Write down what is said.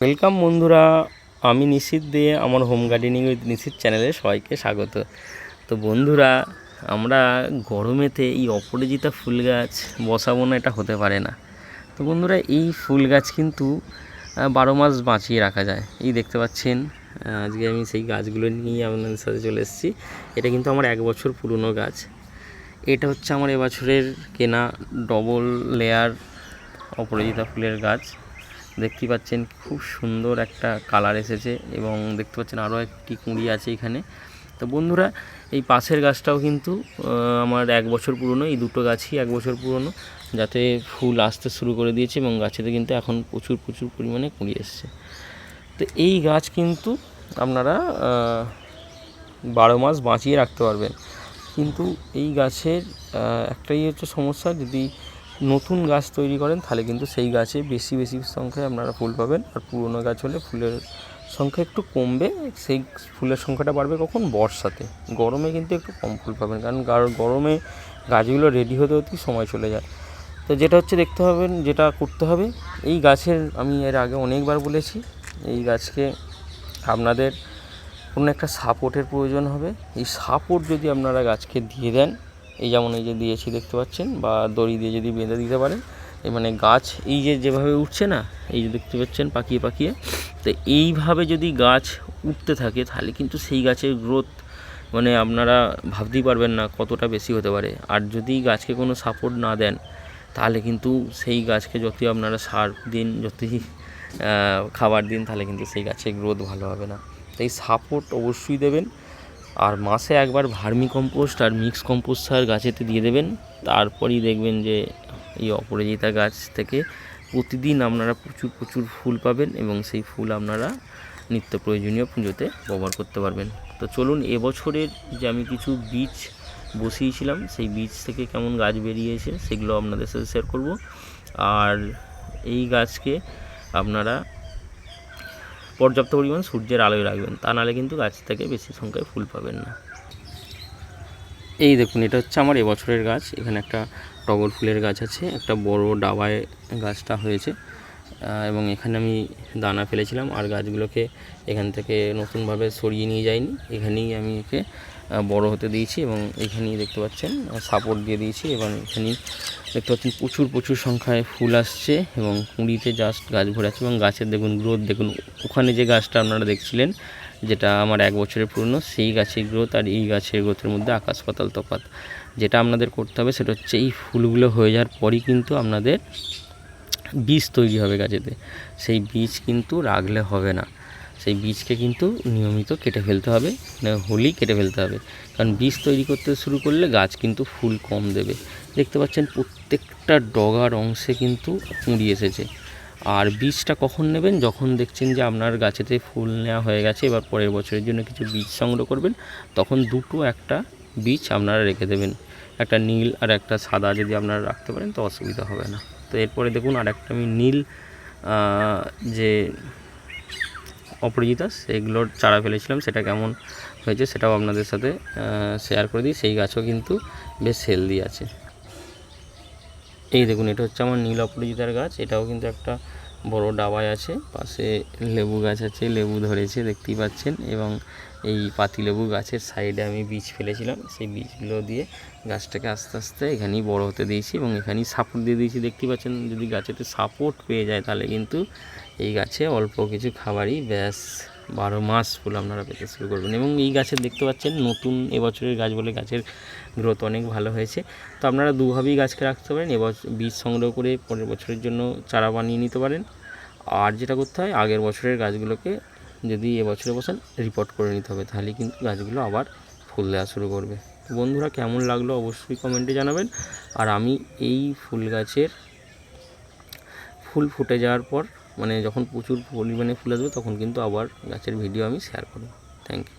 Welcome বন্ধুরা, আমি নিশিত দিয়ে আমার হোম গার্ডেনিং উইথ নিশিত চ্যানেলে সবাইকে স্বাগত। তো বন্ধুরা, আমরা গরমেতে এই অপরাজিতা ফুল গাছ বসাবো না, এটা হতে পারে না। তো বন্ধুরা, এই ফুল গাছ কিন্তু বারো মাস বাঁচিয়ে রাখা যায়। এই দেখতে পাচ্ছেন আজকে আমি সেই গাছগুলো নিয়ে আপনাদের সাথে চলে এসেছি। এটা কিন্তু আমার এক বছর পুরনো গাছ। এটা হচ্ছে আমার এবছরের কেনা ডবল লেয়ার অপরাজিতা ফুলের গাছ। দেখতেই পাচ্ছেন খুব সুন্দর একটা কালার এসেছে এবং দেখতে পাচ্ছেন আরও একটি কুঁড়ি আছে এখানে। তো বন্ধুরা, এই পাশের গাছটাও কিন্তু আমার এক বছর পুরনো, এই দুটো গাছই এক বছর পুরনো, যাতে ফুল আসতে শুরু করে দিয়েছে এবং গাছেতে কিন্তু এখন প্রচুর প্রচুর পরিমাণে কুঁড়ি এসছে। তো এই গাছ কিন্তু আপনারা বারো মাস বাঁচিয়ে রাখতে পারবেন। কিন্তু এই গাছের একটাই হচ্ছে সমস্যা, যদি নতুন গাছ তৈরি করেন, তাহলে কিন্তু সেই গাছে বেশি বেশি সংখ্যায় আপনারা ফুল পাবেন। আর পুরনো গাছ হলে ফুলের সংখ্যা একটু কমবে। সেই ফুলের সংখ্যাটা বাড়বে কখন? বর্ষাতে। গরমে কিন্তু একটু কম ফুল পাবেন। কারণ গার- গরমে গাছগুলো রেডি হতে হতেই সময় চলে যায়। তো যেটা হচ্ছে দেখতে হবে যেটা করতে হবে, এই গাছের আমি এর আগে অনেকবার বলেছি, এই গাছকে আপনাদের কোনো একটা সাপোর্টের প্রয়োজন হবে। এই সাপোর্ট যদি আপনারা গাছকে দিয়ে দেন এই যেমন এই যে দিয়েছি দেখতে পাচ্ছেন, বা দড়ি দিয়ে যদি বেঁধে দিতে পারেন, এই মানে গাছ এই যে যেভাবে উঠছে না, এই যে দেখতে পাচ্ছেন পাকিয়ে পাকিয়ে, তো এইভাবে যদি গাছ উঠতে থাকে, তাহলে কিন্তু সেই গাছের গ্রোথ মানে আপনারা ভাবতেই পারবেন না কতটা বেশি হতে পারে। আর যদি গাছকে কোনো সাপোর্ট না দেন, তাহলে কিন্তু সেই গাছকে যতই আপনারা সার দিন, যতই খাবার দিন, তাহলে কিন্তু সেই গাছের গ্রোথ ভালো হবে না। তাই সাপোর্ট অবশ্যই দেবেন। আর মাসে একবার ভার্মি কম্পোস্ট আর মিক্স কম্পোস্ট সার গাছেতে দিয়ে দেবেন। তারপরেই দেখবেন যে এই অপরাজিতা গাছ থেকে প্রতিদিন আপনারা প্রচুর প্রচুর ফুল পাবেন এবং সেই ফুল আপনারা নিত্য প্রয়োজনীয় পুজোতে ব্যবহার করতে পারবেন। তো চলুন, এবছরের যে আমি কিছু বীজ বসিয়েছিলাম, সেই বীজ থেকে কেমন গাছ বেরিয়েছে সেগুলো আপনাদের সাথে শেয়ার করব। আর এই গাছকে আপনারা পর্যাপ্ত পরিমাণ সূর্যের আলোয় রাখবেন। তা নাহলে কিন্তু গাছ থেকে বেশি সংখ্যায় ফুল পাবেন না। এই দেখুন, এটা হচ্ছে আমার এবছরের গাছ। এখানে একটা টগর ফুলের গাছ আছে, একটা বড় ডাবায় গাছটা হয়েছে। এবং এখানে আমি দানা ফেলেছিলাম আর গাছগুলোকে এখান থেকে নতুনভাবে সরিয়ে নিয়ে যাইনি। এখানেই আমি একে বড় হতে দিয়েছি এবং এখানেই দেখতে পাচ্ছেন সাপোর্ট দিয়ে দিয়েছি এবং এখানেই দেখতে পাচ্ছেন প্রচুর প্রচুর সংখ্যায় ফুল আসছে এবং কুঁড়িতে জাস্ট গাছ ভরে আছে এবং গাছের দেখুন গ্রোথ দেখুন ওখানে যে গাছটা আপনারা দেখছিলেন, যেটা আমার এক বছরের পুরনো, সেই গাছের গ্রোথ আর এই গাছের গ্রোথের মধ্যে আকাশ পাতাল তফাৎ। যেটা আপনাদের করতে হবে সেটা হচ্ছে এই ফুলগুলো হয়ে যাওয়ার পরই কিন্তু আপনাদের বীজ তৈরি হবে গাছেতে। সেই বীজ কিন্তু রাখলে হবে না। সেই বীজকে কিন্তু নিয়মিত কেটে ফেলতে হবে মানে হোলি কেটে ফেলতে হবে। কারণ বীজ তৈরি করতে শুরু করলে গাছ কিন্তু ফুল কম দেবে। দেখতে পাচ্ছেন প্রত্যেকটা ডগার অংশে কিন্তু কুঁড়ি এসেছে। আর বীজটা কখন নেবেন? যখন দেখছেন যে আপনার গাছেতে ফুল নেওয়া হয়ে গেছে, এবার পরের বছরের জন্য কিছু বীজ সংগ্রহ করবেন, তখন দুটো একটা বীজ আপনারা রেখে দেবেন। একটা নীল আর একটা সাদা যদি আপনারা রাখতে পারেন, তো অসুবিধা হবে না। তো এরপরে দেখুন আর একটা আমি নীল যে অপরাজিতা সেগুলোর চারা ফেলেছিলাম, সেটা কেমন হয়েছে সেটাও আপনাদের সাথে শেয়ার করে দিই। সেই গাছও কিন্তু বেশ হেলদি আছে। এই দেখুন, এটা হচ্ছে আমার নীল অপরাজিতার গাছ, এটাও কিন্তু একটা বড় ডাবায় আছে, পাশে লেবু গাছ আছে, লেবু ধরেছে, দেখতেই পাচ্ছেন, এবং এই পাতিলেবু গাছের সাইডে আমি বীজ ফেলেছিলাম। সেই বীজগুলো দিয়ে গাছটাকে আস্তে আস্তে এখানেই বড় হতে দিয়েছি এবং এখানেই সাপোর্ট দিয়ে দিয়েছি। দেখতেই পাচ্ছেন, যদি গাছেতে সাপোর্ট পেয়ে যায় তাহলে কিন্তু এই গাছে অল্প কিছু খাবারই ব্যাস বারো মাস ফুল আপনারা পেতে শুরু করবেন। এবং এই গাছের দেখতে পাচ্ছেন, নতুন এবছরের গাছ বলে গাছের গ্রোথ অনেক ভালো হয়েছে। তো আপনারা দুভাবেই গাছকে রাখতে পারেন এবছর বীজ সংগ্রহ করে পরের বছরের জন্য চারা বানিয়ে নিতে পারেন। আর যেটা করতে হয়, আগের বছরের গাছগুলোকে যদি এবছরে বসেন রিপোর্ট করে নিতে হবে। তাহলে কিন্তু গাছগুলো আবার ফুল দেওয়া শুরু করবে। বন্ধুরা, কেমন লাগল অবশ্যই কমেন্টে জানাবেন। আর আমি এই ফুল গাছের ফুল ফুটে যাওয়ার পর মানে যখন প্রচুর পরিমাণে ফুল আসবে, তখন কিন্তু আবার গাছের ভিডিও আমি শেয়ার করব। Thank you